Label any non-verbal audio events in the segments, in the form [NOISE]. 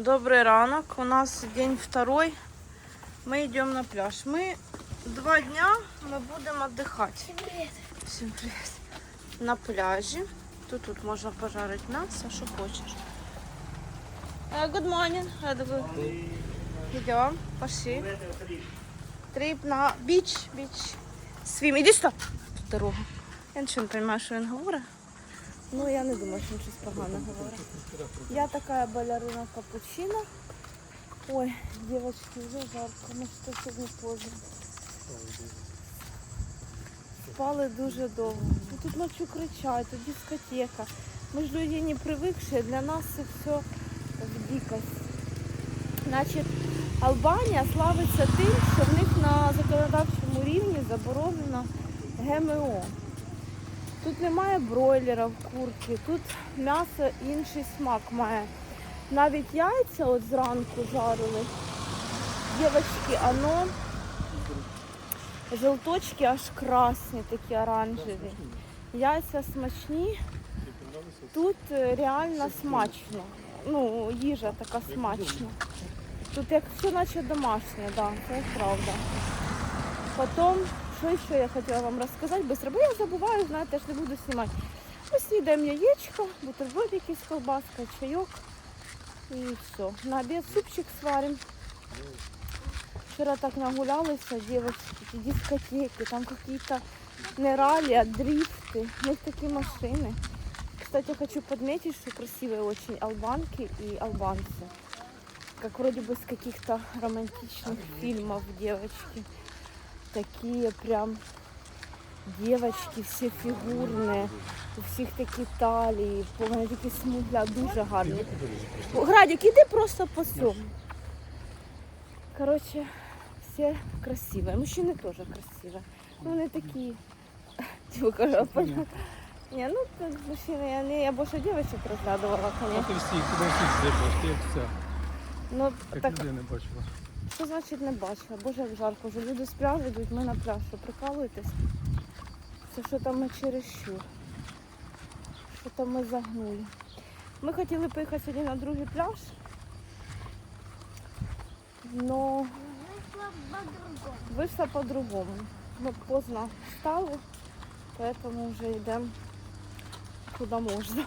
Добрый ранок. У нас день второй. Мы идем на пляж. Мы два дня мы будем отдыхать. Всем привет. На пляже. Тут тут можно пожарить мясо, что хочешь. Uh, good morning. Uh, good- Идем, пошли. Трип на біч, біч. Свім. Іди сюди. Тут дорога. Я нічого не розумію, що він говорить. Ну, я не думаю, що він щось погане говорить. Я такая балерина капучино. Ой, девочки, уже жарко, ну що сьогодні поздно. Спали дуже довго. Ну, тут ночі кричать, тут дискотека. Ми ж люди не привикші, для нас це все в дикость. Значить, Албанія славиться тим, що в них на законодавчому рівні заборонено ГМО. Тут немає бройлерів, курки, тут м'ясо інший смак має. Навіть яйця от зранку жарили. Дівчатки, оно желточки аж красні, такі оранжеві. Яйця смачні. Тут е, реально смачно. Ну, їжа така смачна. Тут як все наче домашнє, да, це правда. Потім, що ще я хотіла вам розказати, быстро, бо я забуваю, знаєте, я ж не буду знімати. Ми снідаємо яєчко, бутерброд якийсь колбаска, чайок і все. На обід супчик сварим. Вчора так нагулялися, девочки, ті дискотеки, там какие-то не ралли, а дрифты. У них такие машины. Кстати, хочу подметить, что красивые очень албанки и албанцы. Как вроде бы с каких-то романтичных фильмов девочки. Такие прям девочки, все фігурні, у всіх такі талії, вони такі смугля, дуже гарні. Градик, іди просто по цьому. Короче, все красивые. Мужчины тоже красивые. Ну, вони такі, [LAUGHS] типу кажу, понятно. Не, ну тут мужчины, я, не, я больше девочек разглядывала, Ну, конечно. ти всіх, куди всіх зліпиш, ти як все. Ну, Як так, людей не бачила. що значить не бачила? Боже, як жарко. Вже люди з йдуть, ми на пляж. Що, прикалуєтесь? Це що там ми чересчур? Що там ми загнули? Ми хотіли поїхати сьогодні на другий пляж. Но вийшло по-другому. Ми поздно встали, поэтому вже йдемо куди можна.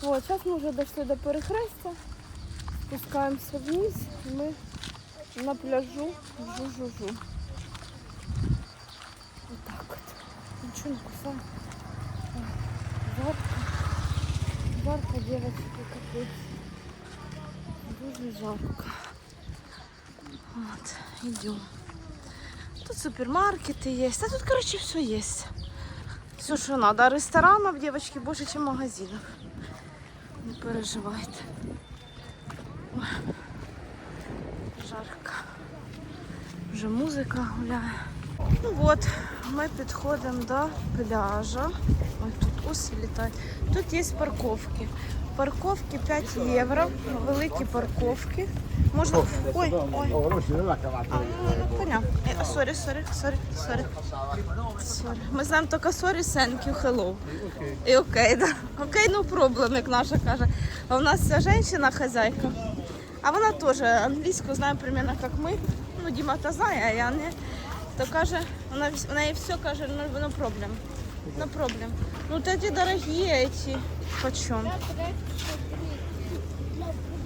Вот, зараз ми вже дійшли до перехрестя, спускаємося вниз, і ми на пляжу жу-жу-жу. Вот так вот. Ничего не кусаю. Ой, Жарко. Жарко, девочки, капец. Дуже жарко. Вот, идем. Тут супермаркеты есть. А тут, короче, все есть. Все, что надо. А ресторанов, девочки, больше, чем магазинов. Не переживайте. Ой, жарко. Вже музика гуляє. Ну от, ми підходимо до пляжа. Ой, тут уси літають. Тут є парковки. Парковки 5 євро, великі парковки. Можна. Ой, ой. А, ну, понятно. Е, Сорі, сорі, сорі, сорі. Сорі. Ми знаємо тільки sorry, thank you, hello. І окей, да. Окей, no problem, як наша каже. А у нас ця жінка хазяйка. А вона теж англійську знає примерно як ми Ну, Діма та знає, а я не. То каже, вона, вс- вона їй все каже, ну, no problem. No problem. Ну, вот эти дорогие эти. Почем?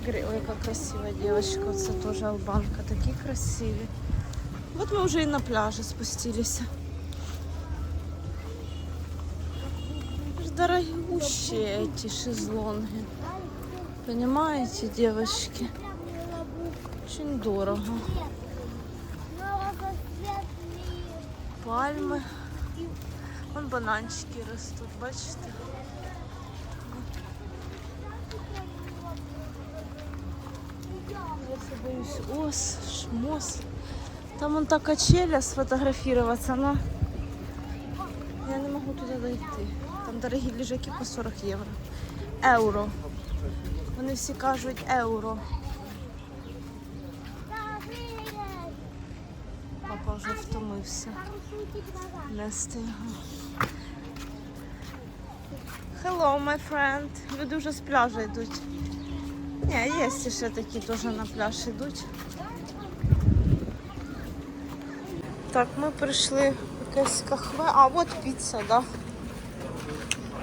Гри- Ой, яка красива девочка. Це теж албанка. Такі красиві. Вот мы уже и на пляже спустились. Ж Дорогущие эти шезлонги. Понимаете, девочки? Очень дорого. Пальми. Вон бананчики ростуть, бачите? Я боюсь ос, шмос. Там вон та качеля сфотографироваться, но я не могу туда дойти. Там дорогі лежаки по 40 євро. Еуро. Вони всі кажуть еуро. Папа вже втомився. Нести його. Hello, my friend. Люди вже з пляжу йдуть. Ні, є ще такі теж на пляж йдуть. Так, ми прийшли в якесь кахве. А, от піца, да.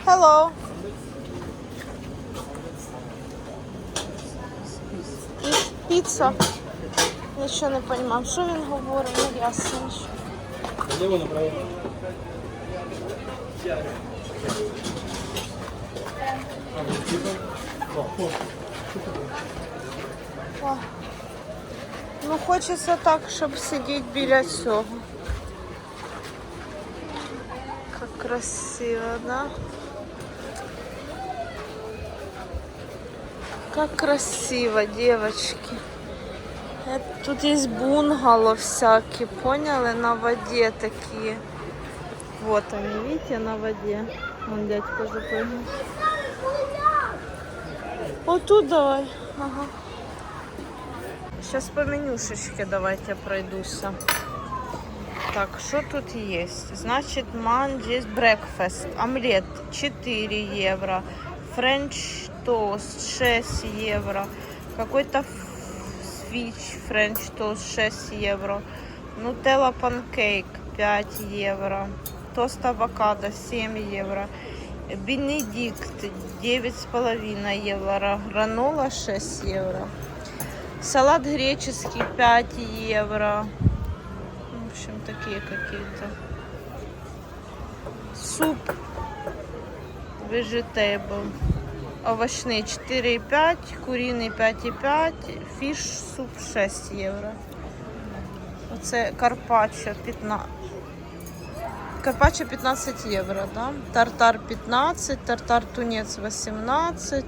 Hello. Піца. Нічого не розумію. Що він говорить? Не ясно нічого. Наліво направо. А, ви типа? О, о. О. Ну, хочеться так, щоб сидіти біля цього. Як красиво, да? Как красиво, девочки. Тут есть бунгало всякие, поняли? На воде такие. Вот они, видите, на воде. Вон дядька запрыгнул. Вот тут давай. Ага. Сейчас по менюшечке давайте пройдуся. Так, что тут есть? Значит, Манджис Breakfast. Омлет 4 евро. Френч тост 6 евро. Какой-то свич френч тост 6 евро. Нутелла панкейк 5 евро. Тост авокадо 7 евро. Бенедикт 9,5 евро. Гранола 6 евро. Салат греческий 5 евро. В общем, такие какие-то. Суп vegetable. Овощный 4,5, куриный 5,5, фіш суп 6 євро. Оце карпаччо 15. Карпаччо 15 євро, да? Тартар 15, тартар тунець 18.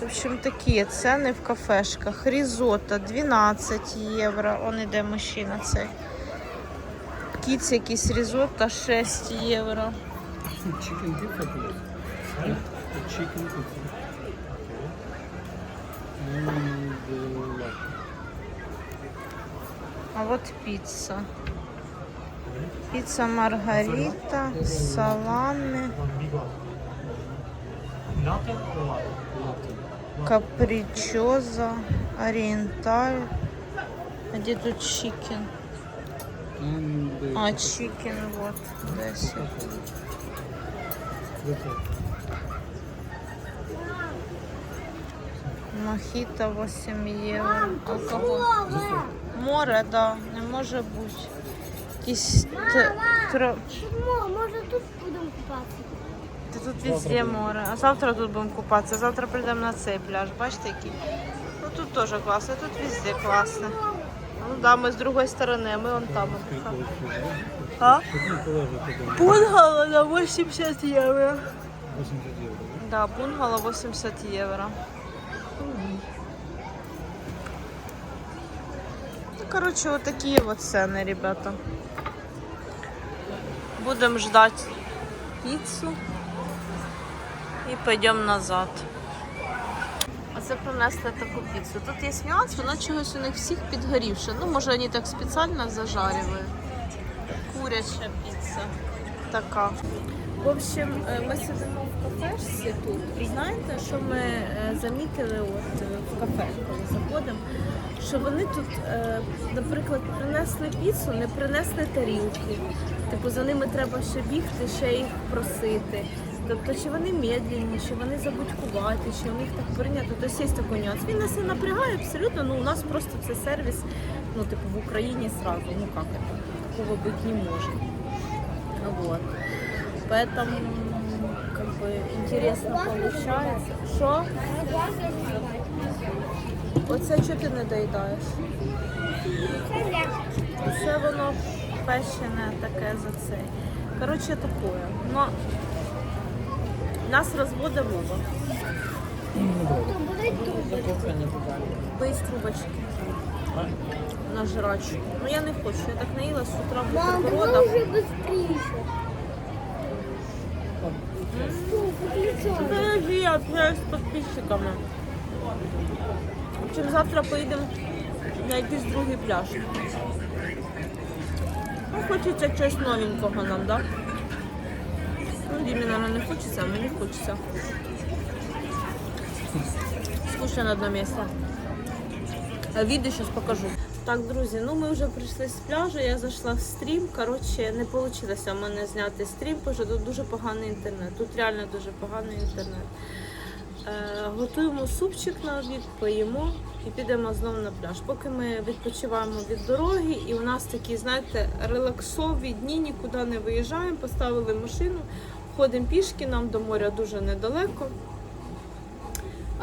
В общем, такі ціни в кафешках. Різотто 12 євро. Он іде мужчина цей. Кіц якийсь різотто 6 євро. Huh? Chicken pizza. Okay. And? А вот пицца. Пицца Маргарита, салами, капричоза, ориенталь. А где тут чикен? А, чикен вот. Десь. Okay. Мохито 8 євро. Алкоголь. Море, да, не може бути. Якісь тро- Чому? Може тут будемо купатися? Та тут везде море. А завтра тут будемо купатися. Завтра прийдемо на цей пляж. Бачите, який? Ну тут теж класно, тут везде класно. Ну да, ми з другої сторони, а ми вон там. А? Бунгало на 80 євро. 80 євро, Да, да? бунгало 80 євро. Короче, вот такие вот цены, ребята. Будем ждать пиццу и пойдем назад. Оце принесли таку піцу. Тут є нюанс, вона чогось у них всіх підгорівша. Ну, може, вони так спеціально зажарюють. Куряча піца. Така. В общем, е, ми сидимо в кафешці тут. І знаєте, що ми е, замітили от е, кафе, коли заходимо? Що вони тут, е, наприклад, принесли піцу, не принесли тарілки. Типу за ними треба ще бігти, ще їх просити. Тобто, чи вони медленні, чи вони забудькуваті, чи у них так прийнято. Тобто є такий нюанс. Він нас не напрягає абсолютно, ну у нас просто це сервіс, ну, типу, в Україні сразу, ну як це, такого бути не може. Вот. Поэтому как бы интересно получается. Що? Оце що ти не доїдаєш? Це воно печене таке за це. Коротше, таке. Но нас розводить Вова. Буде тут. Бий з трубочки. На жрачку. Ну я не хочу, я так наїла з утра швидше. Подожди, я общаюсь підписчиками. Общем, завтра поїдемо на якийсь другий пляж. Ну, хочеться чогось новенького нам, да? Ну, Дімі, наверное, не хочеться, а мені хочеться. скучно на одном месте. Відео зараз покажу. Так, друзі, ну ми вже прийшли з пляжу, я зайшла в стрім. Коротше, не вийшло в мене зняти стрім, що тут дуже поганий інтернет. Тут реально дуже поганий інтернет. Е, готуємо супчик на обід, поїмо і підемо знову на пляж. Поки ми відпочиваємо від дороги, і у нас такі, знаєте, релаксові дні, нікуди не виїжджаємо, поставили машину, ходимо пішки, нам до моря дуже недалеко.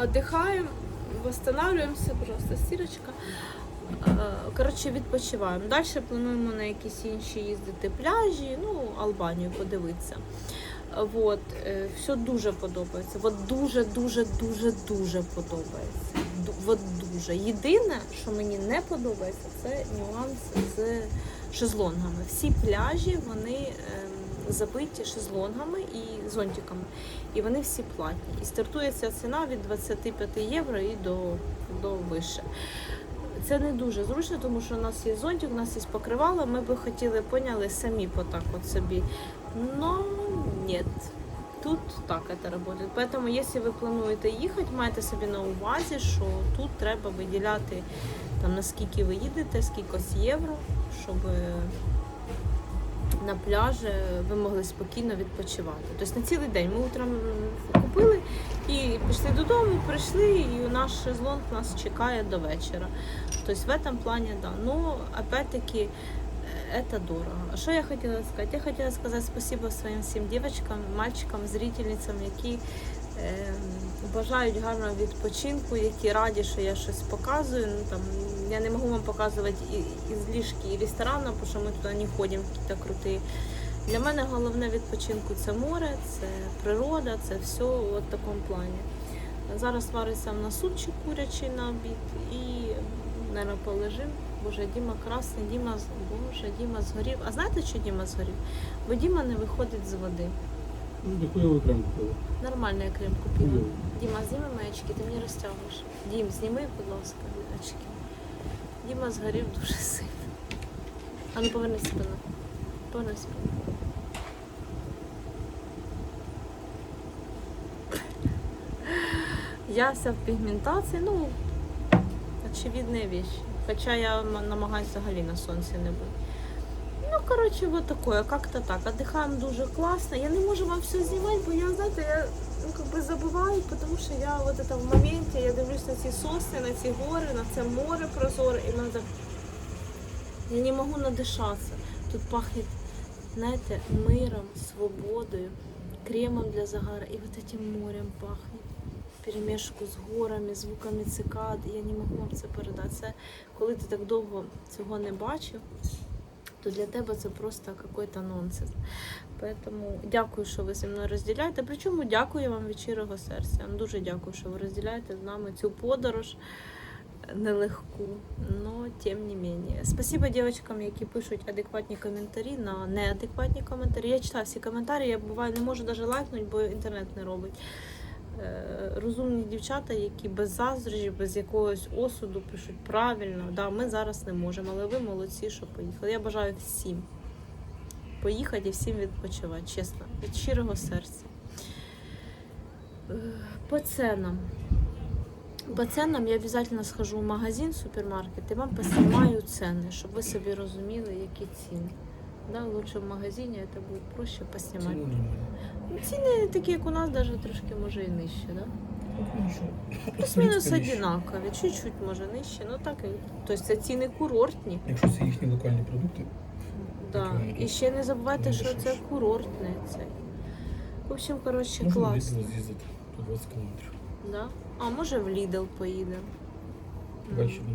Отдихаємо, восстанавливаемся, пожалуйста, стірочка. Е, Коротше, відпочиваємо. Далі плануємо на якісь інші їздити пляжі, ну, Албанію подивитися. Вот, е, все дуже подобається. От дуже, дуже, дуже, дуже подобається. От дуже. Єдине, що мені не подобається, це нюанс з шезлонгами. Всі пляжі вони ем, забиті шезлонгами і зонтиками. І вони всі платні. І стартує ця ціна від 25 євро і до, до вище. Це не дуже зручно, тому що у нас є зонтик, у нас є покривало. Ми би хотіли поняли самі отак от собі. Но нет. Тут так це працює. Поэтому, якщо ви плануєте їхати, майте собі на увазі, що тут треба виділяти там наскільки ви їдете, скількось євро, щоб на пляжі ви могли спокійно відпочивати. Тобто на цілий день ми утром купили і пішли додому, прийшли, і наш шезлонг нас чекає до вечора. Тобто в этом плане, да. Ну, опять-таки, это дорого. Що я хотіла сказати? Я хотіла сказати спасибо своїм всім дівчаткам, мальчикам, зрительницям, які е, бажають гарного відпочинку, які раді, що я щось показую. Ну, там, я не можу вам показувати і, із ліжки, і ресторану, тому що ми туди не ходимо, якісь круті. Для мене головне відпочинку це море, це природа, це все в такому плані. Зараз вариться в нас супчик курячий на обід і, мабуть, полежим. Боже, Діма красний, Діма Боже, Діма згорів. А знаєте, що Діма згорів? Бо Діма не виходить з води. Ну, таку я окремо купила. Нормально я крем купила. Діма, зніми мої очки, ти мені розтягуєш. Дім, зніми, будь ласка, очки. Діма згорів дуже сильно. А ну поверни спину. Поверни спину. Я вся в пігментації, ну, очевидная вещь. Хоча я м- намагаюся взагалі на сонці не бути. Ну, коротше, вот такое, как-то так. Отдыхаем дуже класно. Я не можу вам все знімати, бо я, знаєте, я ну, как бы забуваю, тому що я вот это в моменті, я дивлюсь на ці сосни, на ці гори, на це море прозоре, і надо... Я не можу надишатися. Тут пахне, знаєте, миром, свободою, кремом для загара, і вот этим морем пахне. Перемішку з горами, звуками цикад. Я не можу вам це передати. Це коли ти так довго цього не бачив, то для тебе це просто якийсь нонсенс. Тому дякую, що ви зі мною розділяєте. Причому дякую вам від щирого серця. Дуже дякую, що ви розділяєте з нами цю подорож нелегку, но тим не менее. Спасибо дівчаткам, які пишуть адекватні коментарі на неадекватні коментарі. Я читаю всі коментарі, я буває не можу навіть лайкнути, бо інтернет не робить. Е, Розумні дівчата, які без заздрежі, без якогось осуду пишуть правильно. Да, ми зараз не можемо, але ви молодці, що поїхали. Я бажаю всім поїхати і всім відпочивати, чесно, від щирого серця. Е, По ценам. По ценам я обязательно схожу в магазин, супермаркет і вам поснімаю ціни, щоб ви собі розуміли, які ціни. Да, лучше в магазині, це буде проще поснімати. Ціну нормально. Ну, Ціни такі, як у нас, навіть трошки може і нижче, да? Ну. Плюс-мінус В одинакові, чуть-чуть може нижче, ну так і. Тобто це ціни курортні. Якщо це їхні локальні продукти, Да. І ще не забувайте, що це курортне. Це. В общем, коротше, класно. З'їздити по 20 кілометрів. Да? А може в Lidl поїдемо. Бачиш, щоб не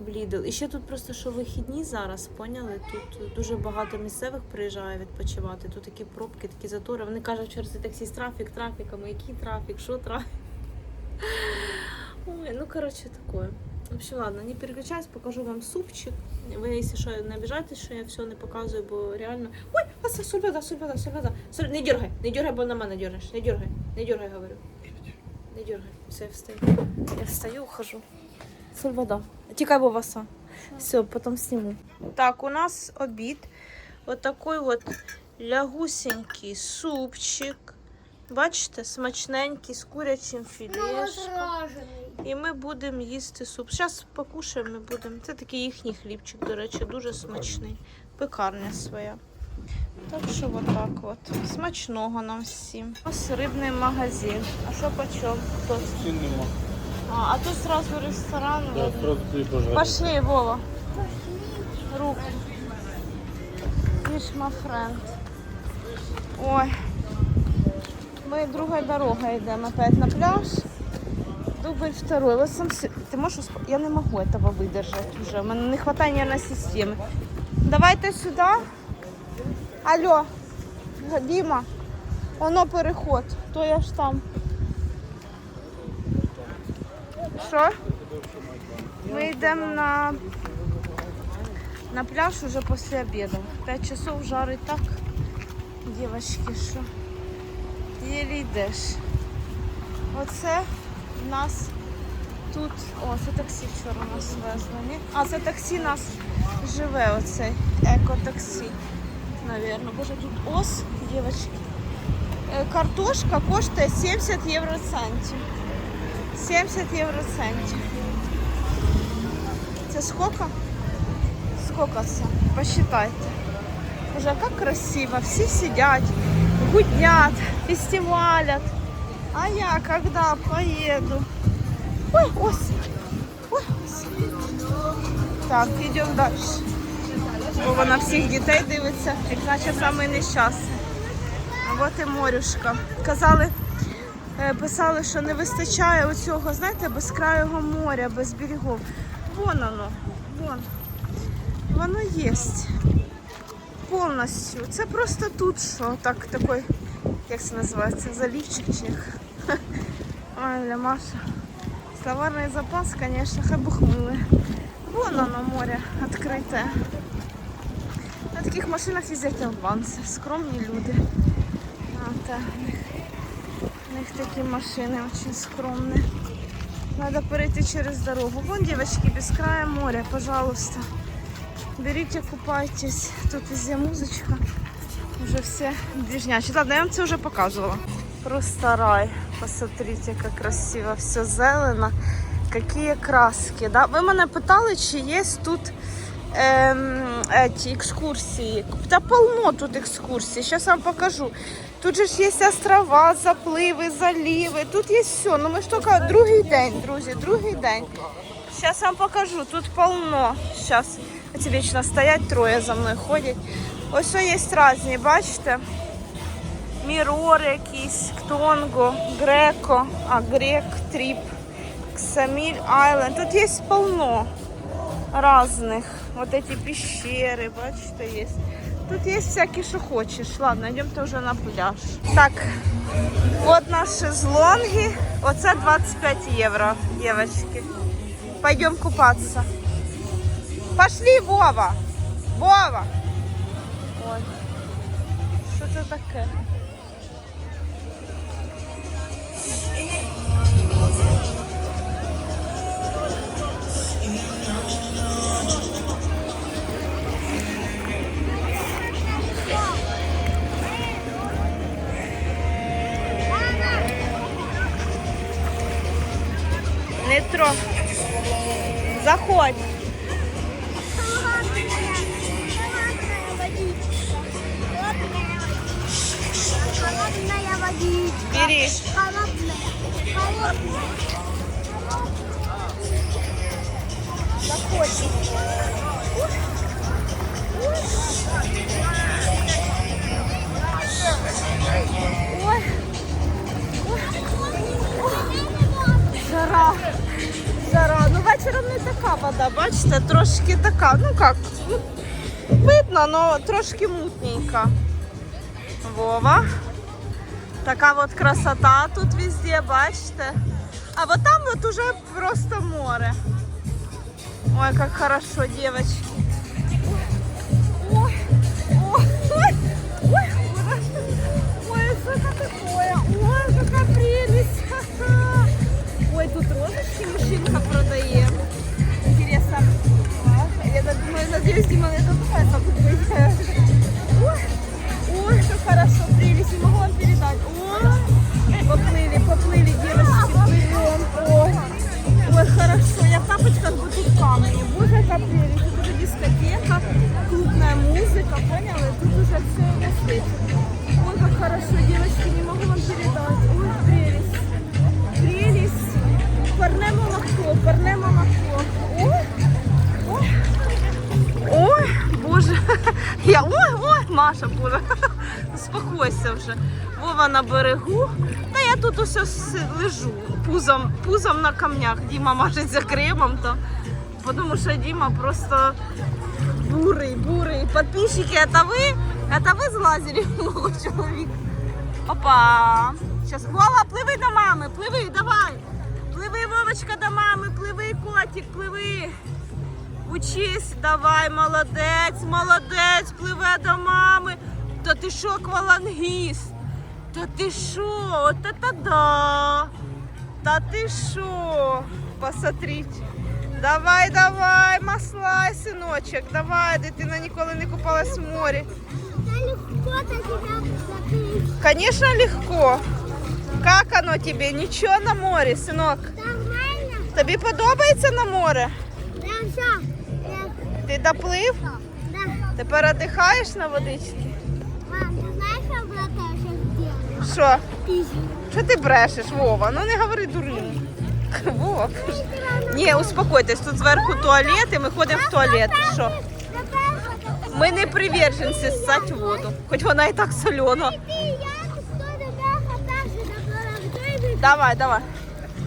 в Lidl. І ще тут просто що вихідні зараз, поняли? Тут дуже багато місцевих приїжджає відпочивати. Тут такі пробки, такі затори. Вони кажуть, через це таксіст трафік, трафік, а ми який трафік, що трафік? Ой, ну коротше такое. В общем, ладно, не переключаюсь, покажу вам супчик. Ви, якщо що, не обіжайтесь, що я все не показую, бо реально. Ой, а це сульвада, сульвада. Соль... Не дергай, не дергай, бо на мене дергаєш. Не дергай, не дергай, говорю. Не дергай. Все, я встаю. Я встаю, ухожу. Соль вода. Тікай, васа. Все, потом сниму. Так, у нас обід. Вот такой вот лягусенький супчик. Бачите, смачненький з курячим філешком. І ми будемо їсти суп. Зараз покушаємо і будемо. Це такий їхній хлібчик, до речі, дуже смачний. Пекарня своя. Так що отак от. Смачного нам всім. Ось рибний магазин. А що почем? Тут? Цін нема. А, а тут зразу ресторан. Я видно. сразу тобі пожарю. Пошли, Вова. Руку. Fish my friend. Ой. Мы другой дорогой идем опять на пляж. Дубль второй. Вот сам си- Ты можешь усп- Я не могу этого выдержать уже. У меня не хватает нервной системы. Давайте сюда. Алло. Дима. Оно переход. То я ж там. Що? Ми йдемо на, на пляж уже після обіду. 5 часов жарить так, дівчатки, що єлі йдеш. Оце в нас тут. О, це таксі вчора нас везли. Ні? А це таксі нас живе, оцей екотаксі. Навірно. Боже, тут ос, дівчатки. Е, Картошка коштує 70 євроцентів. 70 євроцентів. Це сколько? Сколько це? Посчитайте. Уже як красиво. Всі сидять, гудять, фестивалять. А я когда поеду? Ой, ось. Ой, ось. Так, йдемо далі. Вова на всіх дітей дивиться, як наче саме нещасний. А от і морюшка. Казали, писали, що не вистачає оцього, знаєте, безкрайого моря, без берегів. Вон оно, вон. Воно є. Повністю. Це просто тут, що так, такий, як це називається, залівчик. [LAUGHS] Ой, Маша. Словарний запас, звісно, хай бухмили. Вон оно море відкрите. На таких машинах їздять албанці, скромні люди. А, так, у них, такі машини дуже скромні. Надо перейти через дорогу. Вон, девочки, без края моря, пожалуйста. Берите, купайтесь. Тут везде музычка. Уже все движнячие. Ладно, я вам це вже показувала. Просто рай. Посмотрите, как красиво. Все зелено. Какие краски. Да? Ви мене питали, чи є тут эти екскурсії. Та полно тут екскурсій. Сейчас вам покажу. Тут же ж є острова, запливи, заліви. Тут є все. Ну ми ж тільки другий день, друзі, другий день. Сейчас вам покажу. Тут полно. Сейчас. Ці вічно стоять, троє за мною ходять. Ось є різні, бачите? Мірор якийсь, Ктонго, Греко, а Грек, Тріп, Ксаміль, Айленд. Тут є полно разных. Вот эти пещеры, бачите, есть. Тут есть всякие, что хочешь. Ладно, идемте уже на пляж. Так, вот наши шезлонги. Оце 25 евро, девочки. Пойдем купаться. Пошли, Вова. Вова. Ой. Что это такое? Не трогай. Заходь. Холодная водичка. Бери. Холодная. Холодная. Ой. Жара. Жара. Ну вечором не така вода, бачите, трошки така. Ну ну, видно, але трошки мутненька. Вова. Така от красота тут везде, бачите. А вот там вот уже просто море. Ой, как хорошо, девочки. Маша, боже. Успокойся [LAUGHS] вже. Вова на берегу. Та я тут усе лежу пузом, пузом на камнях. Діма мажеться кремом, то, тому що Діма просто бурий, бурий. Подписчики, это ви? Это ви злазили мого чоловіка? Опа! Сейчас, Вова, пливи до мами, пливи, давай. Пливи, Вовочка, до мами, пливи, котик, пливи. Учись, давай, молодець, молодець, пливе до мами. Та ти що, аквалангіст? Та ти що? От это да. Та ти що? Посмотрите. Давай, давай, маслай, синочок, давай, дитина ніколи не купалась в морі. Да легко до тебя закрыть. Конечно, легко. Как оно тебе? Нічого на морі, синок. Нормально? Тобі подобається на море? Да, все. Ти доплив? Да. Тепер отдихаєш на водичці? Мам, ты знаешь, что брата я сейчас сделаю? Що? Пиздец. Що ти брешеш, Вова? Ну не говори дурню. Вова. Ні, успокойтесь, тут зверху туалет, і ми ходимо в туалет. Що? Ми не приверженці ссать воду, хоч вона і так солена. Ты, я что тебя хаташи на Давай, давай.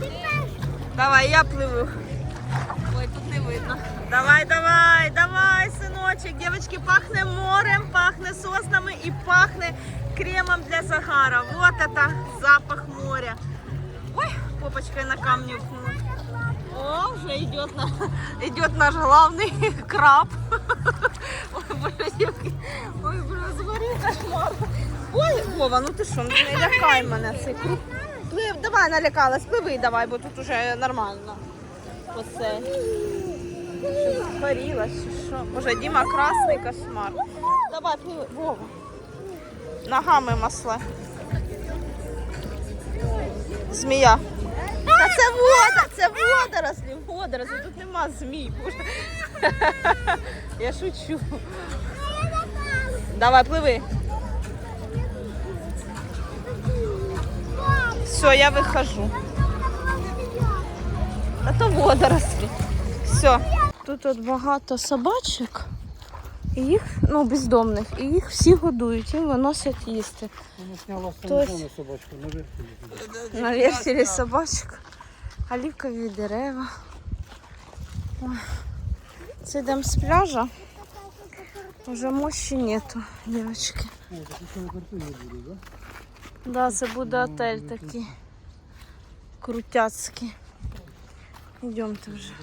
Ты знаешь, Давай, я пливу. Давай, давай, давай, синочек. Девочки, пахне морем, пахне соснами і пахне кремом для загара. Вот это запах моря. Ой, попочкой на камни упнула. О, уже идет, на, идет наш главный [LAUGHS] краб. Ой, боже. Ой, боже, зварив кошмар. Ой, Вова, ну ти що, ну не лякай мене цей круг. Плив, давай налякалась, пливи давай, бо тут уже нормально. Оце. Що, чи що? Боже, Діма красний кошмар. Давай, пливи, Вова. Ногами масле. Змія. А це вода, це водорослі, водорослі. Тут нема змій. Боже. [LAUGHS] Я шучу. Давай, пливи. Все, я вихожу. А то водорослі. Все. Тут от багато собачок. І їх, ну, бездомних, і їх всі годують, їм виносять їсти. Вона сняла собачку наверх. Собачок. Олівкові дерева. Це йдемо з пляжа. Уже мощі нету, дівчатки. На да? Да, це буде отель такий. Крутяцький. Йдемте вже.